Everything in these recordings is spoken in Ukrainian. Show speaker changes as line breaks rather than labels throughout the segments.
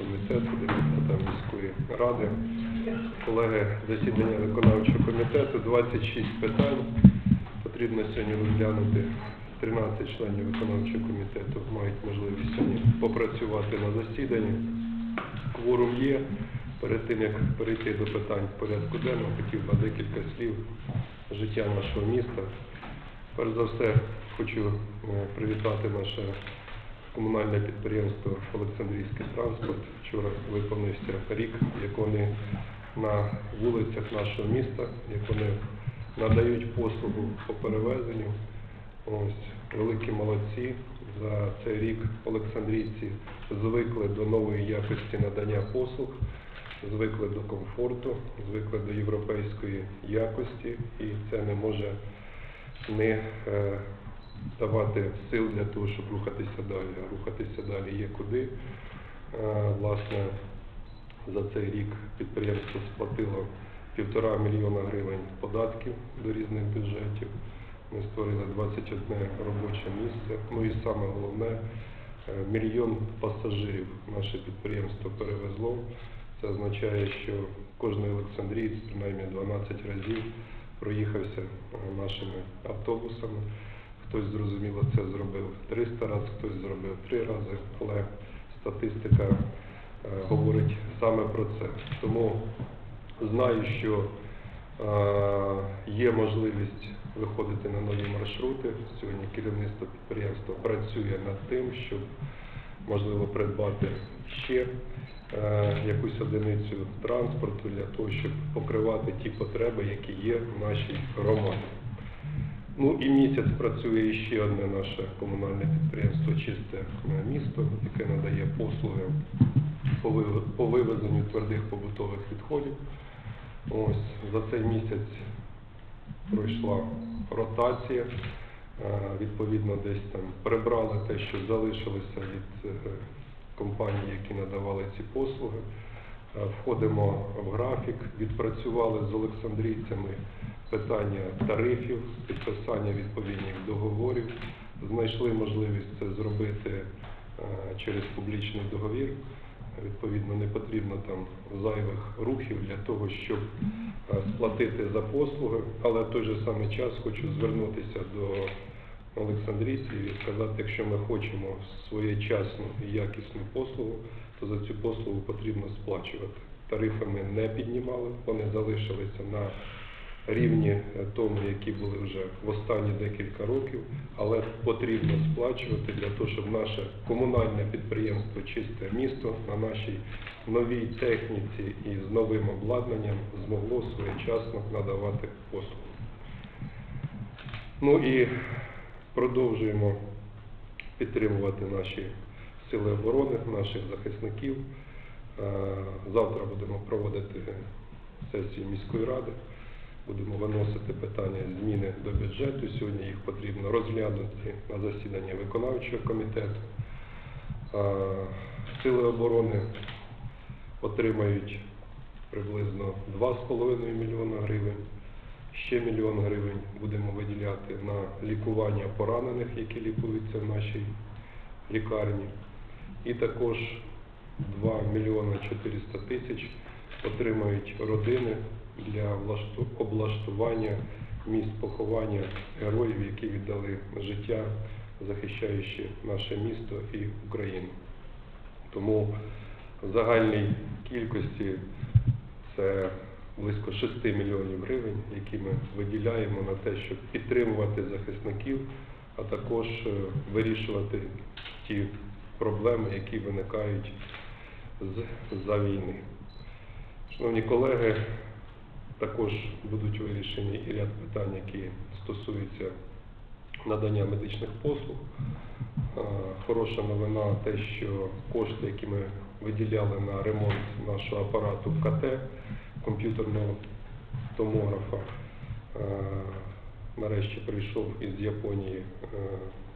комітету, депутатам міської ради. Колеги, засідання виконавчого комітету, 26 питань. Потрібно сьогодні розглянути 13 членів виконавчого комітету мають можливість сьогодні попрацювати на засіданні. Кворум є. Перед тим, як перейти до питань порядку денного, хотів би декілька слів життя нашого міста. Перш за все, хочу е, привітати наше комунальне підприємство Олександрійський транспорт. Вчора виповнився рік, як вони на вулицях нашого міста, як вони надають послугу по перевезенню. Ось великі молодці. За цей рік Олександрійці звикли до нової якості надання послуг, звикли до комфорту, звикли до європейської якості, і це не може не е, давати сил для того, щоб рухатися далі. А рухатися далі є куди. Е, власне, за цей рік підприємство сплатило півтора мільйона гривень податків до різних бюджетів. Ми створили 21 робоче місце. Ну і саме головне, е, мільйон пасажирів наше підприємство перевезло. Це означає, що кожен Олександрієць принаймні 12 разів проїхався е, нашими автобусами. Хтось зрозуміло це зробив 300 разів, хтось зробив 3 рази, але статистика е, говорить саме про це. Тому знаю, що е, є можливість виходити на нові маршрути. Сьогодні керівництво підприємства працює над тим, щоб можливо придбати ще е, якусь одиницю транспорту для того, щоб покривати ті потреби, які є в нашій громаді. Ну і місяць працює ще одне наше комунальне підприємство Чисте місто, яке надає послуги по вивезенню твердих побутових відходів. Ось за цей місяць пройшла ротація. Е, Відповідно, десь там прибрали те, що залишилося від е, компаній, які надавали ці послуги. Е, Входимо в графік, відпрацювали з олександрійцями питання тарифів, підписання відповідних договорів, знайшли можливість це зробити е, через публічний договір. Відповідно, не потрібно там зайвих рухів для того, щоб е, сплатити за послуги, але в той же самий час хочу звернутися до Олександрійців і сказати, якщо ми хочемо своєчасну і якісну послугу, то за цю послугу потрібно сплачувати. Тарифи ми не піднімали, вони залишилися на рівні е, тому, які були вже в останні декілька років, але потрібно сплачувати для того, щоб наше комунальне підприємство Чисте місто на нашій новій техніці і з новим обладнанням змогло своєчасно надавати послугу. Ну і продовжуємо підтримувати наші сили оборони, наших захисників. Е, Завтра будемо проводити сесію міської ради. Будемо виносити питання зміни до бюджету. Сьогодні їх потрібно розглянути на засіданні виконавчого комітету. Сили оборони отримають приблизно 2,5 мільйона гривень. Ще мільйон гривень будемо виділяти на лікування поранених, які лікуються в нашій лікарні. І також 2 мільйони 400 тисяч отримають родини для облаштування місць поховання героїв, які віддали життя, захищаючи наше місто і Україну. Тому в загальній кількості це близько 6 мільйонів гривень, які ми виділяємо на те, щоб підтримувати захисників, а також е, вирішувати ті проблеми, які виникають з за війни. Шановні колеги, також будуть вирішені і ряд питань, які стосуються надання медичних послуг. Е, Хороша новина те, що кошти, які ми виділяли на ремонт нашого апарату КТ, комп'ютерного томографа, е, нарешті прийшов із Японії е,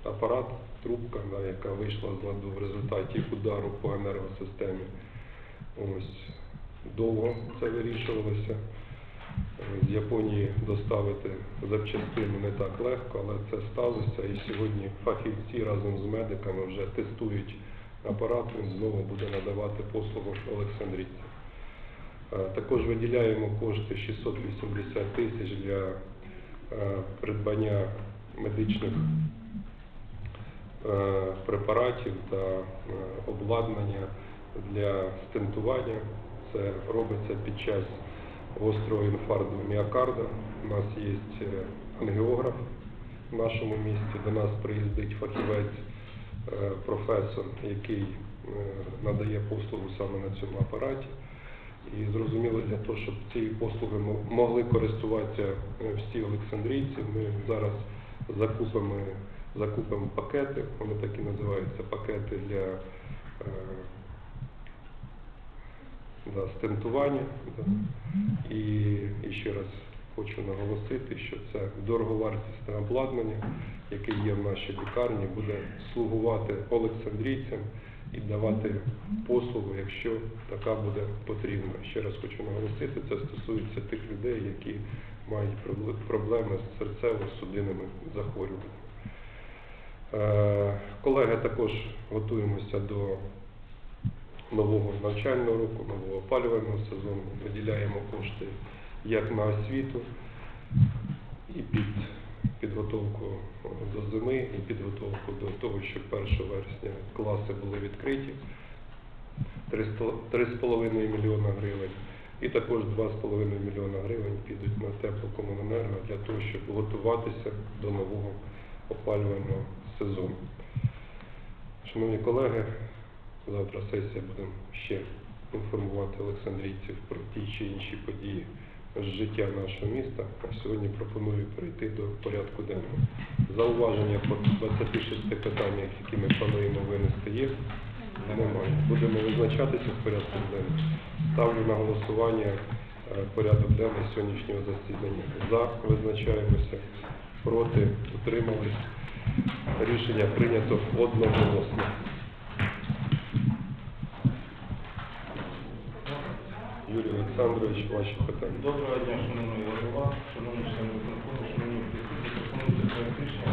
апарат, трубка, яка вийшла з ладу в результаті удару по енергосистемі. Ось довго це вирішувалося. З Японії доставити запчастину не так легко, але це сталося. І сьогодні фахівці разом з медиками вже тестують апарат, він знову буде надавати послугу Олександрійці. Е, Також виділяємо кошти 680 тисяч для е, придбання медичних е, препаратів та обладнання для стентування. Це робиться під час гострого інфаркту міокарда. У нас є е, ангіограф в нашому місті. До нас приїздить фахівець, е, професор, який е, надає послугу саме на цьому апараті. І зрозуміло, для того, щоб цією послугою могли користуватися всі олександрійці, ми зараз закупимо, закупимо пакети, вони так і називаються пакети для да, стентування. І, і ще раз хочу наголосити, що це дороговартісне обладнання, яке є в нашій лікарні, буде слугувати олександрійцям і давати послугу, якщо така буде потрібна. Ще раз хочу наголосити, це стосується тих людей, які мають проблеми з серцево-судинними захворюваннями. Е, Колеги, також готуємося до нового навчального року, нового опалювального сезону. Виділяємо кошти як на освіту і під підготовку до зими, і підготовку до того, щоб 1 вересня класи були відкриті. 3,5 мільйона гривень. І також 2,5 мільйона гривень підуть на теплокомуненерго для того, щоб готуватися до нового опалювального сезону. Шановні колеги, завтра сесія будемо ще інформувати олександрійців про ті чи інші події з життя нашого міста. А сьогодні пропоную перейти до порядку денного. Зауваження по 26 питаннях, які ми плануємо винести, є? Немає. Будемо визначатися з порядком денним. Ставлю на голосування е, порядок денний сьогоднішнього засідання. За визначаємося, проти утримались. Рішення прийнято одноголосно. Олександрович, ваші питання.
Доброго дня, шановний голова, шановні члени виконкому, шановні присутні. Пропонується проект рішення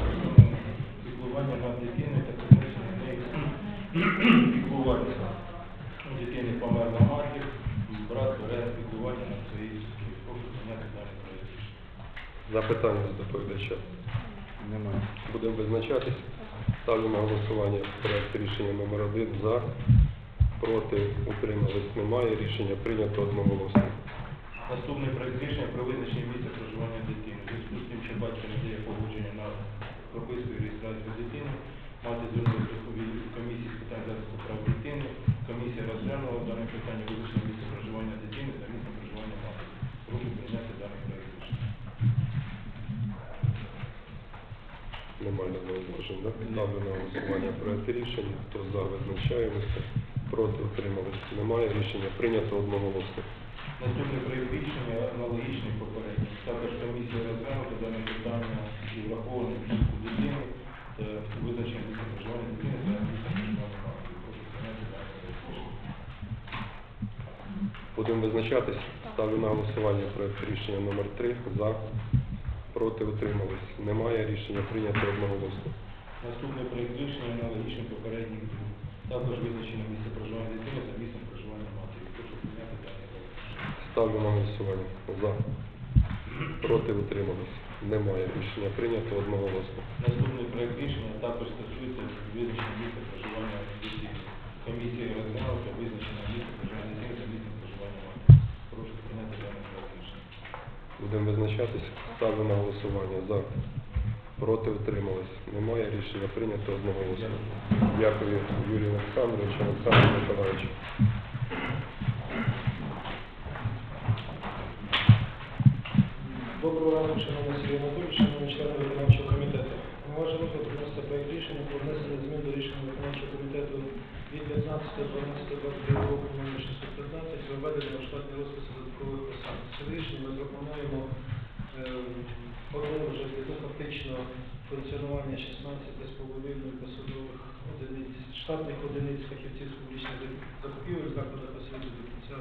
піклування над дитиною та призначення неї піклуватися. У дитини померла матір, брат бере піклування над своєю сестрою. Прошу прийняти даний проект рішення.
Запитання з доповідача.
Немає.
Будемо визначатись. Ставлю на голосування проект рішення номер один за. Проти утримались немає. Рішення прийнято одноголосно.
Наступний проект рішення про визначення місця проживання дитини. Зв'язку з тим, що батько не дає погодження на прописку і реєстрацію дитини, мати звернутися до комісії з питань захисту прав дитини. Комісія розглянула дане питання визначення місця проживання дитини та місця проживання матері. Прошу прийняти даний проект рішення.
Немає зауважень. Ставлю на голосування проект рішення. Хто за визначаємося. Проти утримались немає. Рішення прийнято одноголосно.
Наступний проект рішення аналогічний попередній. Також комісія розглянула дане питання і враховано думку дитини та визначення місця проживання дитини рішення.
Будемо визначатись. Ставлю на голосування проект рішення номер 3 За. Проти утримались. Немає. Рішення прийнято одноголосно.
Наступний проект рішення аналогічний попередніх двох. Також визначено місце проживання дитини та місцем проживання матері. Прошу прийняти даний проект.
Ставлю на голосування. За. Проти утримались. Немає. Рішення прийнято одноголосно.
Наступний проект рішення також стосується визначення місця проживання дитини. Комісія розглянула та визначено місце проживання дитини та місцем проживання матері. Прошу прийняти даний проект рішення.
Будемо визначатись. Ставлю на голосування. За. Проти утримались. Немає. Рішення прийнято одноголосно. Дякую Юрію Олександровичу, Олександру Миколаївичу.
Доброго ранку, шановний Сергій Анатолійович, шановні члени виконавчого комітету. На ваш розгляд проект рішення про внесення змін до рішення виконавчого комітету від 15.12.22 року номер 615 про введення штатний розпис додаткових посад. Це рішення ми пропонуємо е, одне вже ну, фактично функціонування 16 з посадових одиниць, штатних одиниць фахівців з публічних закупівель закладах освіти до кінця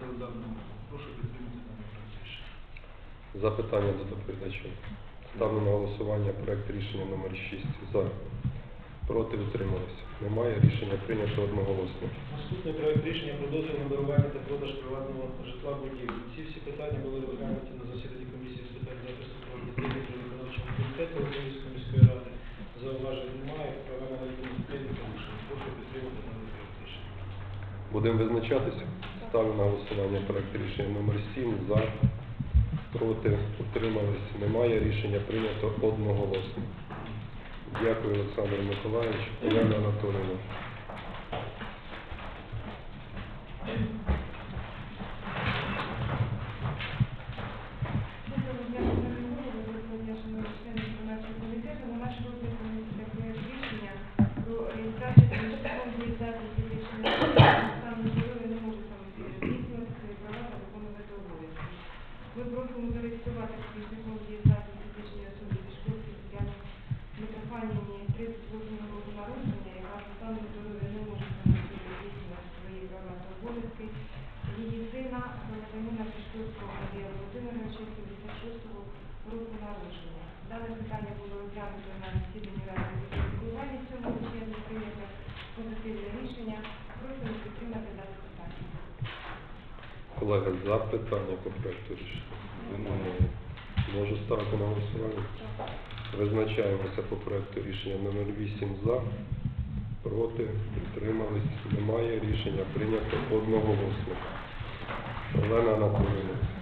календарного року. Прошу підтримати даний проект рішення.
Запитання до доповідача. Ставлю на голосування проект рішення номер 6 за. Проти утрималися. Немає. Рішення прийнято одноголосно.
Наступний проект рішення про дозвіл на дарування та продаж приватного житла будівлі. Ці всі питання були розглянуті на засіданні при виконавчому комітеті Української міської ради. Зауважень немає. Проведено відповідь прийнято рішення. Прошу підтримати проект рішення.
Будемо визначатися. Ставлю на голосування проект рішення номер 7 за. Проти утримались. Немає. Рішення прийнято одноголосно. Дякую, Олександр Миколаївич. Оляна Анатолійовна. Колеги, запитання по проєкту рішення. Можу ставити на голосування? Визначаємося по проекту рішення номер 8 за. Проти, підтримались, немає. Рішення прийнято одноголосно. Олена Анатолійовна.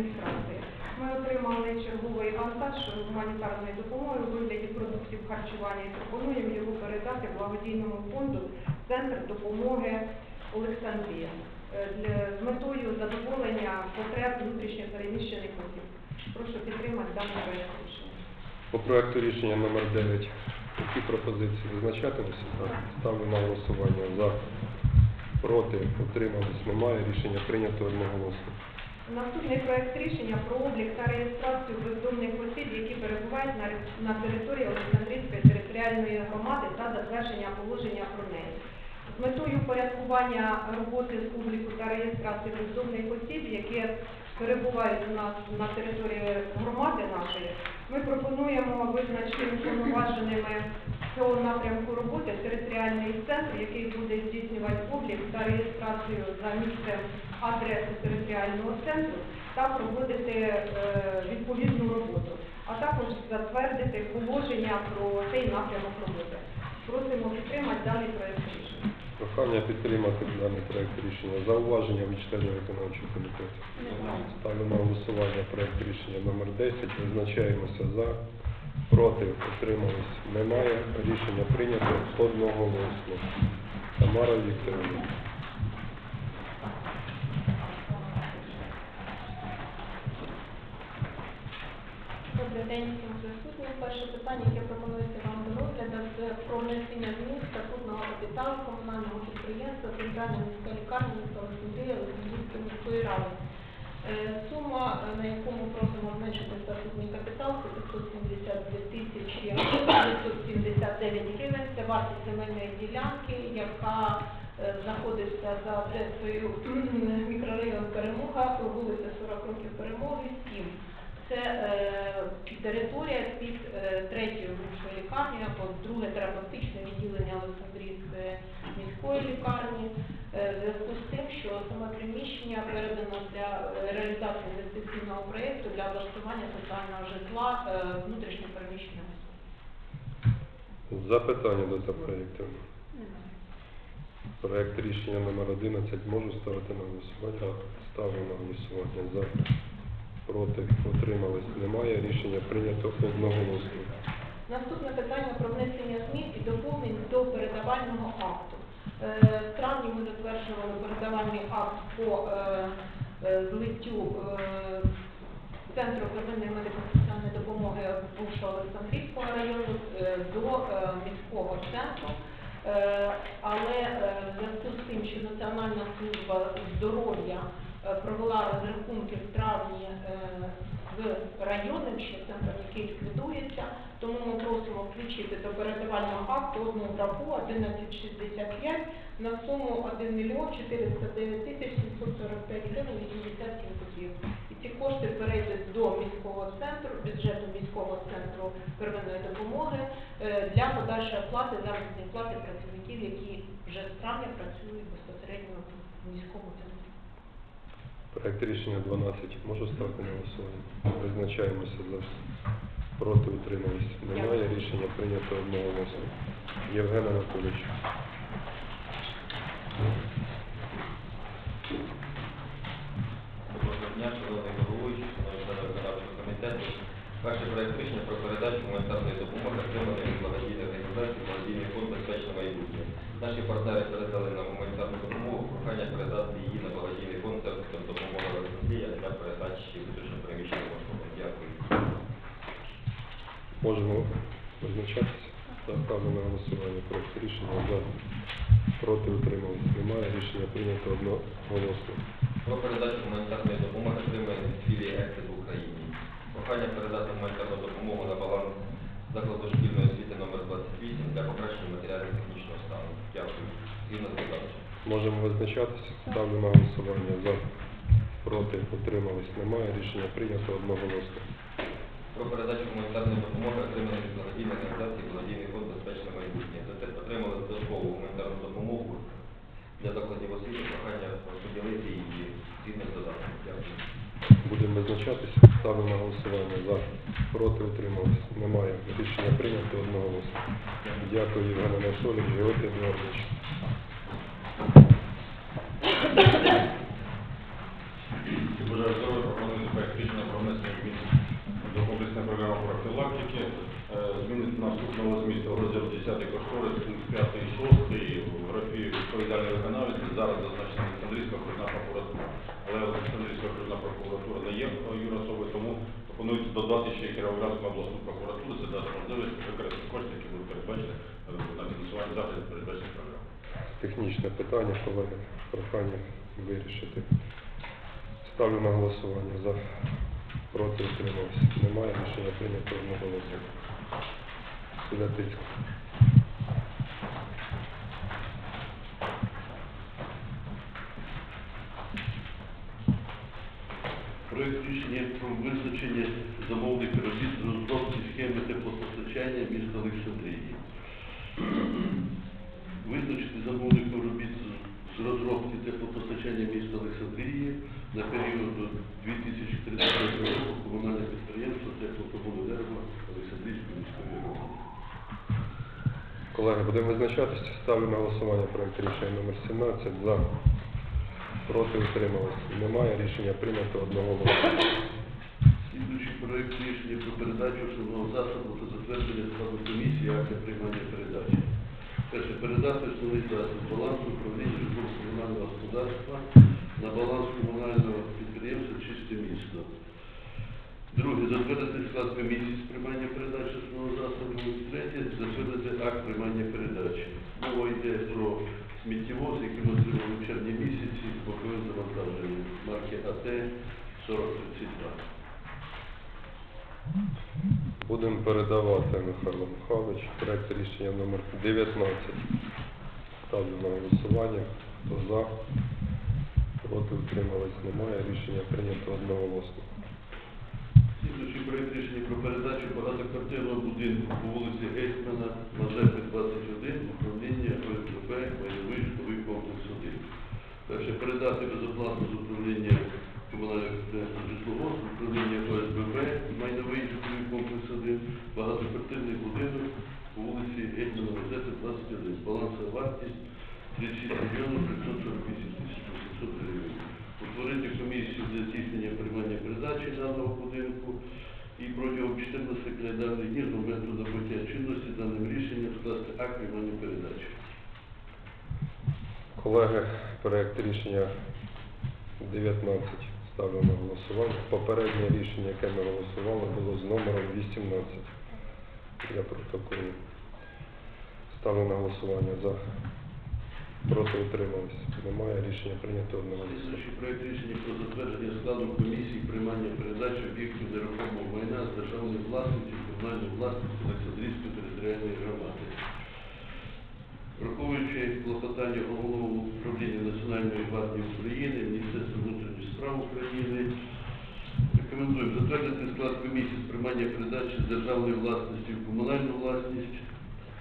Адміністрації. Ми отримали черговий вантаж гуманітарної допомоги у вигляді продуктів харчування і пропонуємо його передати благодійному фонду Центр допомоги Олександрія е, з метою задоволення потреб внутрішньо переміщених осіб. Прошу підтримати даний проект рішення.
По проекту рішення номер 9. Які пропозиції визначатимуся? Ставлю на голосування за. Проти, утримались, немає. Рішення прийнято одноголосно.
Наступний проект рішення про облік та реєстрацію бездомних осіб, які перебувають на, на території Олександрійської територіальної громади та затвердження положення про неї. З метою порядкування роботи з обліку та реєстрації бездомних осіб, які перебувають у нас на території громади нашої, ми пропонуємо визначити уповноваженими цього напрямку роботи територіальний центр, який буде здійснювати облік та реєстрацію за місцем адреси територіального центру та проводити е, відповідну роботу, а також затвердити положення про цей напрямок роботи. Просимо підтримати даний проект рішення.
Прохання підтримати даний проект рішення. Зауваження від членів виконавчого комітету. Ставлю на голосування проект рішення номер 10. Визначаємося за. Проти, утримались, немає. Рішення прийнято одноголосно. Тамара Вікторівна.
Добрий день. Перше питання, яке пропонується вам до розгляду, це про внесення змін статутного капіталу комунального підприємства Центральна міська лікарня міста Олександрія Олександрійської міської ради. Е, Сума, е, на яку ми просимо зменшити статутний капітал, це 572 тисячі 979 гривень. Це вартість земельної ділянки, яка е, знаходиться за адресою мікрорайон Перемога, вулиця 40 років Перемоги, 7. Це е, територія під е, третьою бувшою лікарнею або друге терапевтичне відділення Олександрійської міської лікарні. Е, в зв'язку з тим, що саме приміщення передано для е, реалізації інвестиційного проєкту для облаштування соціального житла е, внутрішньо переміщених.
Запитання до цього проєкту. Проект рішення номер 11 можу ставити на голосування? Ставлю на голосування за. Проти, утримались, немає. Рішення прийнято одноголосно.
Наступне питання про внесення змін і доповнень до передавального акту. Е, В травні ми затверджували передавальний акт по е, е, злиттю Центру первинної медико-соціальної допомоги бувшого Олександрійського району до міського центру. Але в зв'язку з тим, що Національна служба здоров'я провела розрахунки в травні е, з районним ще центром, який ліквідується. Тому ми просимо включити до передавального акту одну графу 1165 на суму 1 мільйон 409 тисяч 745 гривень 87 копійок. І ці кошти перейдуть до міського центру, бюджету міського центру первинної допомоги е, для подальшої оплати заробітної плати працівників, які вже з травня працюють безпосередньо в міському центрі.
Проект рішення 12. Можу ставити на голосування? Визначаємося за. Проти утримались. Немає. Рішення прийнято одноголосно. Євген Анатолійович.
Доброго дня, шановний головуючий, шановні члени виконавчого комітету. Перший проект рішення про передачу гуманітарної допомоги отриманої від благодійної організації благодійний фонд безпечне майбутнє. Наші партнери передали нам гуманітарну допомогу, прохання передати її на благодійний фонд центром допомоги Олександрія для передачі внутрішньо переміщеним особам. Дякую.
Можемо визначатися? Так, на голосування. Проект рішення за. Проти утримались. Немає. Рішення прийнято одноголосно.
Про передачу гуманітарної допомоги отриманої від філії ЕКТ в Україні. Прохання передати гуманітарну допомогу на баланс закладу шкільної освіти номер 28 для покращення. Дякую. Згідно.
Можемо визначатися. Ставлю на голосування за. Проти утримались. Немає. Рішення прийнято одноголосно.
Про передачу гуманітарної допомоги отриманої від благодійної організації Благодійний фонд безпечне майбутнє. Це отримали додаткову гуманітарну допомогу для закладів освіти. Прохання розподілити її згідно з додатком. Дякую.
Будемо визначатися. Ставлю на голосування за. Проти утримались. Немає. Рішення прийнято одноголосно. Дякую, Євген Анатолійович. Георгій Едуардович.
Зазначена Олександрійська окружна прокуратура. Але Олександрійська окружна прокуратура не є юрособою, тому пропонується додати ще Кіровоградську обласну прокуратуру. Це дасть можливість використати кошти, які будуть передбачені на фінансування заходів передбачених програм.
Технічне питання, колеги. Прохання вирішити. Ставлю на голосування за. Проти утримались. Немає. Рішення прийнято одноголосно. Святицька.
Проект рішення про визначення замовних робіт з розробки схеми теплопостачання міста Олександрії. Визначити замовних робіт з- розробки теплопостачання міста Олександрії на період до 2033 року комунальне підприємство теплокомуненерго Олександрійської міської ради.
Колеги, будемо визначатися. Ставлю на голосування проект рішення номер 17 за. Проти утримались. Немає. Рішення прийнято одноголосно.
Слідуючий проект рішення про передачу основного засобу та затвердження складу комісії акція приймання передачі. Перше, передати основний засіб балансу управління житлово-комунального господарства на баланс комунального підприємства Чисте місто. Друге, затвердити склад комісії з приймання передачі основного засобу. Третє, затвердити акт приймання передачі. Мова йде про сміттєвоз, який ми отримали в червні місяці з боковим завантаженням марки АТ 4032.
Будемо передавати Михайло Михайлович проект рішення номер 19. Ставлю на голосування. Хто за? Проти утримались. Немає. Рішення прийнято одноголосно.
Слідуючий проект рішення про передачу багатоквартирного будинку по вулиці Гетьмана, Мазепи 21, управління ОСББ, майновий житловий комплекс 1. Перше, передати безоплатно з управління комунального підприємства житлового, з управління ОСББ, майновий житловий комплекс 1, багатоквартирний будинок по вулиці Гетьмана, Мазепи 21. Балансова вартість 36 мільйонів 548 тисяч 800 гривень утворити комісію для здійснення приймання передачі даного будинку і протягом 14 календарних днів з моменту набуття чинності даним рішенням скласти акт приймання передачі.
Колеги, проект рішення 19 ставлю на голосування. Попереднє рішення, яке ми голосували, було з номером 18 для протоколу. Ставлю на голосування за. Проти утримались. Немає. Рішення прийнято одноголосно.
Проект рішення про затвердження складу комісії приймання передачі об'єктів нерухомого майна з державної власності в комунальну власність Олександрійської територіальної громади. Враховуючи клопотання головного управління Національної гвардії України, Міністерства внутрішніх справ України, рекомендуємо затвердити склад комісії з приймання передачі з державної власності в комунальну власність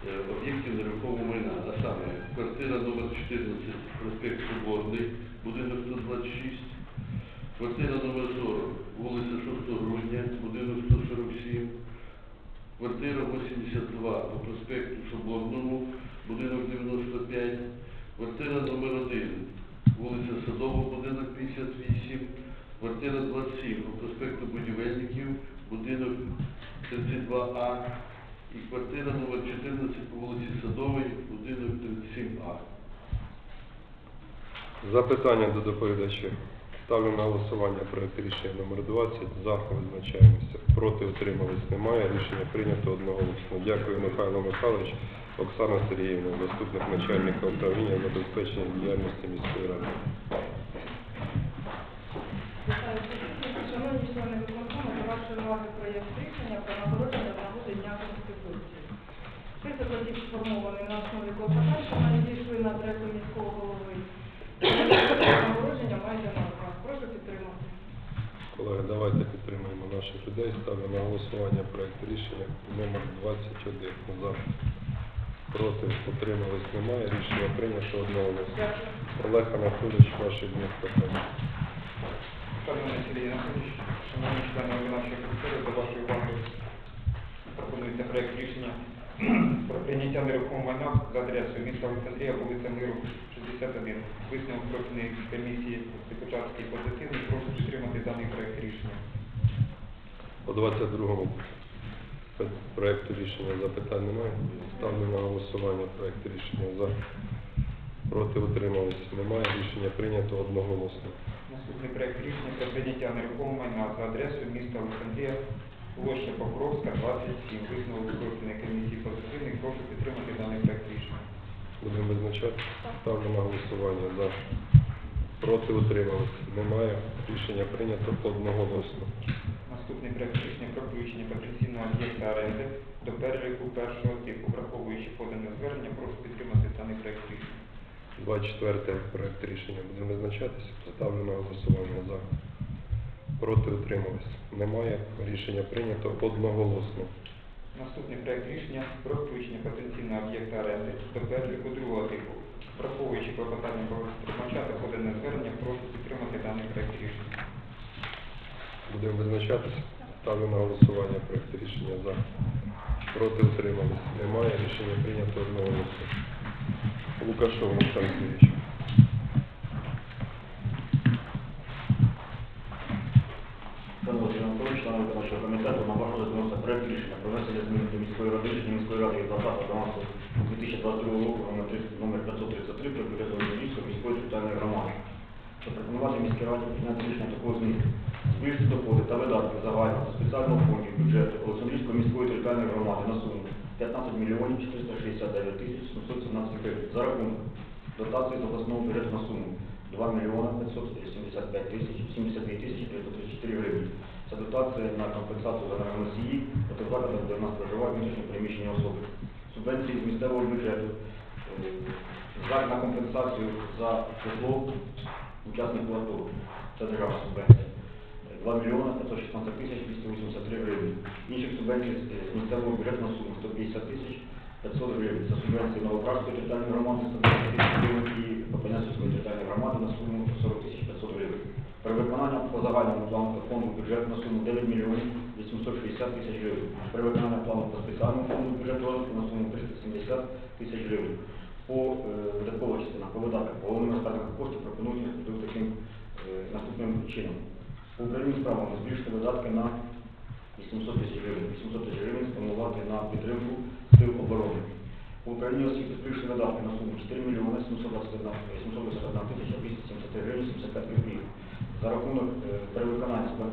об'єктів нерухомого майна, а саме квартира номер 14, проспект Соборний, будинок 126, квартира номер 40, вулиця 6 грудня, будинок 147, квартира 82 по проспекту Соборному, будинок 95, квартира номер 1, вулиця Садова, будинок 58, квартира 27 по проспекту Будівельників, будинок 32А і квартира номер 14 по вулиці Садовій, будинок 37А.
Запитання до доповідача. Ставлю на голосування проект рішення номер 20. За визначаємося. Проти утримались немає. Рішення прийнято одноголосно. Дякую, Михайло Михайлович. Оксана Сергіївна, заступник начальника управління забезпечення діяльності міської ради.
Вашої уваги проєкт рішення про нагородження нагоди Дня Конституції. Список осіб сформований на основі клопотань, що надійшли на адресу міського голови. Нагородження майже на руках. Прошу підтримати.
Колеги, давайте підтримаємо наших людей. Ставлю на голосування проект рішення номер 21. За. Проти утримались немає. Рішення прийнято.
Дякую.
Олег Анатолійович, ваші дні питання.
Шановний Сергій Анатолійович, шановні члени виконавчої комітету, до вашої уваги пропонується проект рішення про прийняття нерухомого майна за адресою міста Олександрія, вулиця Миру, 61. Висновок профільної комісії депутатський позитивний. Прошу підтримати даний проект рішення.
По 22-му пе- проекту рішення запитань немає. Ставлю на голосування проект рішення за. Проти утримались немає. Рішення прийнято одноголосно.
Наступний проект рішення про прийняття нерухомого майна за адресою міста Олександрія, площа Покровська, 27. Висновок профільної комісії позитивний. Прошу підтримати даний проект рішення.
Будемо визначати. Ставлю на голосування за. Проти утримались немає. Рішення прийнято одноголосно.
Наступний проект рішення про включення потенційного об'єкта оренди до переліку першого типу, враховуючи подане звернення, прошу підтримати даний проект рішення.
24 проект рішення. Будемо визначатися. Ставлю на голосування за. Проти утримались немає. Рішення прийнято одноголосно.
Наступний проект рішення про включення потенційного об'єкта оренди до переліку другого типу, враховуючи клопотання правопринимача та подане звернення, прошу підтримати даний проект рішення.
Будемо визначатися. Ставлю на голосування проект рішення за. Проти утримались. Немає. Рішення прийнято одноголосно. Лукашов Олександр Сергійович.
Шановні Анатолійович, члени виконавчого комітету, на ваш розгляд вноситься проект рішення про внесення змін до міської ради рішення міської ради від 20 2022 року номер 533 про бюджет Володимирської міської територіальної громади. Запропонувати міській раді прийняти рішення такого змісту. Збільшити доходи та видатки загального спеціального фонду бюджету Олександрійської міської територіальної громади на суму 15 мільйонів 469 тисяч 717 гривень за рахунок дотації з обласного бюджету на суму 2 мільйона 575 тисяч 72 тисячі 334 гривні. Це дотація на компенсацію за енергоносії, де в нас проживають внутрішньо переміщені особи. Субвенції з місцевого бюджету, е, компенсацію за житло учасників АТО. Це державна субвенція. 2 мільйона 516 тисяч 283 гривні. Інших субвенцій з місцевого бюджету на суму 150 тисяч 500 гривень. Це субвенції Новопражської територіальної громади 120 тисяч гривень і Попенянської територіальної громади на суму 40 тисяч 500 гривень. При виконанні по загальному плану фонду бюджету на суму 9 мільйонів 860 тисяч гривень. При виконанні плану по спеціальному фонду бюджету на суму 370 тисяч гривень. По е, видаткова частина, по видатках, по головним розпорядникам коштів пропонують таким е, наступним чином. По управлінню справами збільшити видатки на 800 тисяч гривень. 800 тисяч гривень спрямувати на підтримку сил оборони. По управлінню освіти збільшити видатки на суму 4 мільйони 721 721 тисяча 270 гривень 75 копійок. За рахунок е, при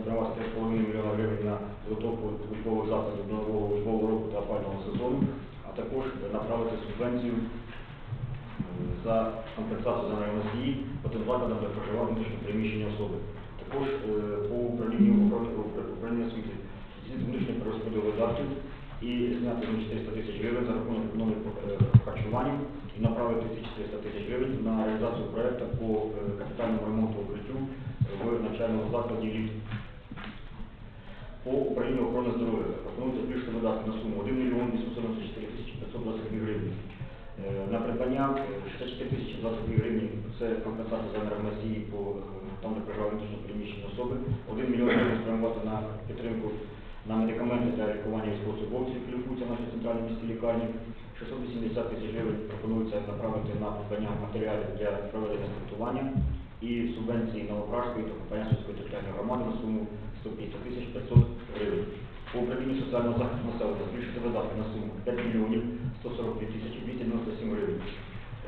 спрямувати 3,5 мільйона гривень на підготовку учбових закладів нового учбового року та опального сезону, а також направити субвенцію е, за компенсацію за носії по тим закладам для проживання внутрішньо переміщення особи. Також е, по управлінню управління освіти здійснити внутрішній перерозподіл видатків і зняти 400 тисяч гривень за рахунок економії е, і направити ці 400 тисяч гривень на реалізацію проекту по е, капітальному ремонту укриттю в навчальному закладі «Ліфт». По управлінню охорони здоров'я пропонується збільшити видатки на суму 1 мільйон 894 тисячі 522 гривні. Е, На придбання е, 64 тисячі 22 гривні – це компенсація за енергоносії по там, де проживають внутрішньо переміщені особи. 1 мільйон гривень спрямувати на підтримку на медикаменти для лікування військовослужбовців, які лікуються в нашій центральній місті лікарні. 680 тисяч гривень пропонується направити на придбання матеріалів для проведення стартування і субвенції Новопражської та Купаянської територіальної громади на суму 150 тисяч 500 гривень. По управлінню соціального захисту населення збільшити видатки на суму 5 мільйонів 142 тисячі 297 гривень.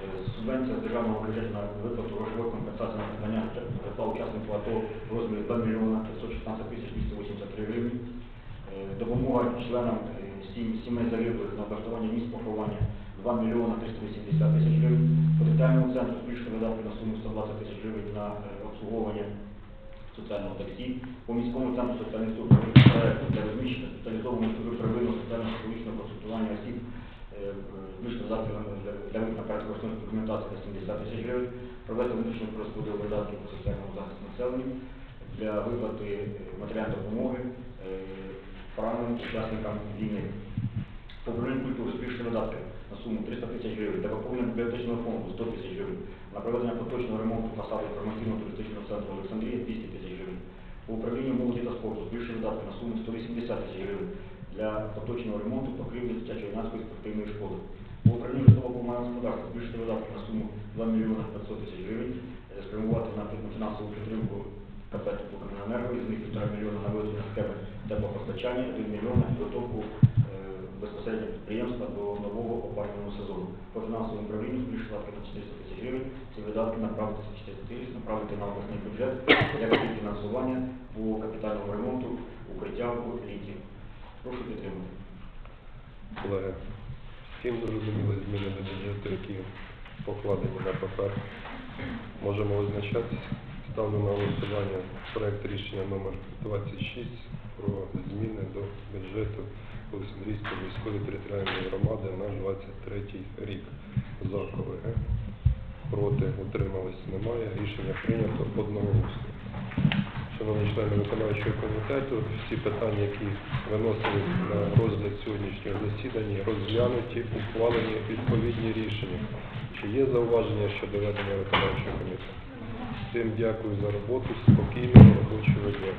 Е, Субвенція з державного бюджету на виплату грошової компенсації на придбання житла учасників АТО в розмірі 2 мільйона 516 тисяч 283 гривні. Е, Допомога членам е, сімей загиблих на облаштування місць поховання 2 мільйона 380 тисяч гривень. По територіальному центру збільшити видатки на суму 120 тисяч гривень на обслуговування соціального таксі. По міському центру соціальної служби проєкту для розміщення спеціалізованої служби первинного соціально-психологічного консультування осіб е, е, збільшити видатки на- для для виконання проєктно документації на 70 тисяч гривень. Провести внутрішній розподіл видатків по соціальному захисту населення для виплати е, матеріальної допомоги е, пораненим учасникам війни. По управлінню культури збільшити видатки на суму 300 тисяч гривень для поповнення бібліотечного фонду 100 тисяч гривень, на проведення поточного ремонту фасаду інформаційно-туристичного центру Олександрія 200 тисяч гривень. По управлінню молоді та спорту збільшити видатки на суму 180 тисяч гривень для поточного ремонту покрівлі дитячо-юнацької спортивної школи. По управлінню житлово-комунального господарства збільшити видатки на суму 2 мільйони 500 тисяч гривень, е, спрямувати на фінансову підтримку КП «Теплокомуненерго», із них 1,5 мільйона на виведення схеми теплопостачання, 1 мільйон на підготовку е, безпосередньо підприємства до нового опалювального сезону. По фінансовому управлінню збільшити видатки на 400 тисяч гривень, ці видатки направити ці 400 тисяч, направити на обласний бюджет для фінансування по капітальному ремонту укриття в літі. Прошу підтримати.
Колеги, всім зрозуміли зміни до бюджету, які покладені на папер. Можемо визначатись. Ставлю на голосування проект рішення номер 26 про зміни до бюджету Олександрійської міської територіальної громади на 23 рік. За колеги. Проти утримались немає. Рішення прийнято одноголосно. Шановні члени виконавчого комітету, всі питання, які виносили на розгляд сьогоднішнього засідання, розглянуті, ухвалені відповідні рішення. Чи є зауваження щодо ведення виконавчого комітету? Всім дякую за роботу, спокійного робочого дня.